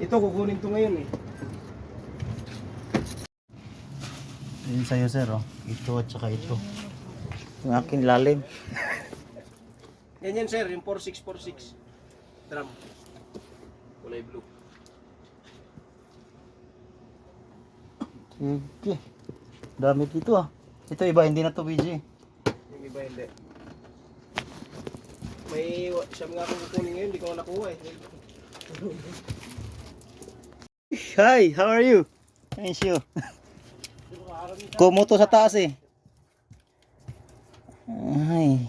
Ito, kukunin to ngayon eh. Yun sa'yo sir oh. Ito at saka ito. Yung akin lalim. Yan yan sir, yung 4646 drum. Kulay blue. Sige. Dami dito ah. Ito iba, hindi na to BG. Yung iba hindi. May siyam nga akong kukunin ngayon, hindi ko na nakuha eh. Hi, how are you? Thank you. Kumo to sa taas eh. Ay.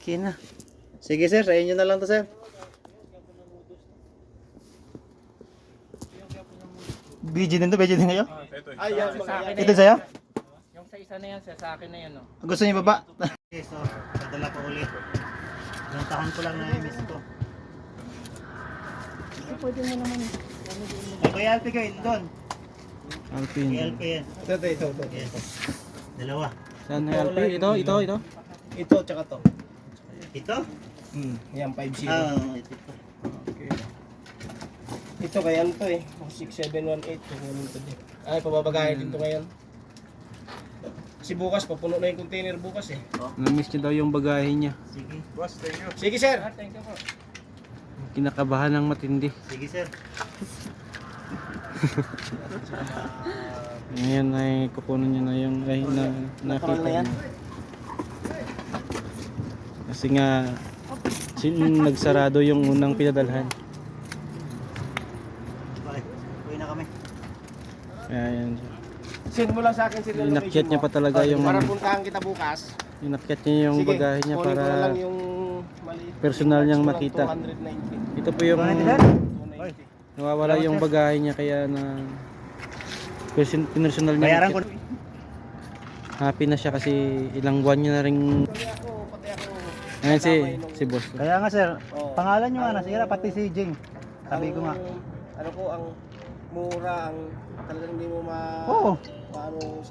Okay na. Sige sir, sa inyo na lang to sir. BG din to, BG din kayo? Ay, yan, mga yan. Ito sa'yo? Yung sa isa na yan, sa, sa akin na yan, oh. Gusto niyo baba? Okay, so, dadala ko ulit. Ilang taon ko lang na-miss ko. Pwede mo naman. Ay, Kuya Alpi kayo, doon. Alpin. Kuya Alpi yan. Ito, ito, ito, ito. Dalawa. Saan na Alpin? Ito, ito, ito. Ito, tsaka to. Ito? Hmm, yan, 5-0. Ah, ito. Okay. Ito kaya ano to eh. 6718 kukunin to din. Ay, pababagayan din to ngayon. Kasi bukas, papuno na yung container bukas eh. Na-miss niya daw yung bagahe niya. Sige. Sige sir! Kinakabahan ng matindi. Sige, sir. Ngayon ay kukunin niya na yung ay na, nakita niya. Kasi nga sin nagsarado yung unang pinadalhan. Kaya yan. Send mo lang sa akin serial Inakyat niya pa talaga yung Para puntahan kita bukas. inakyat niya yung Sige, bagahe niya kunin ko na para lang yung maliit. personal niyang makita. 290. ito po yung? 290. nawawala yung bagahe niya kaya na person, personal niya. Bayaran ko. Happy na siya kasi ilang buwan niya na ring Pati ako, pati ako. Ayan si, si boss. Kaya nga, sir. Oo. Pangalan nyo nga na. Sige na, pati si Jing. Sabi ko nga. Ang- Ano ko, ang mura, ang talagang hindi mo ma... Oo. Paano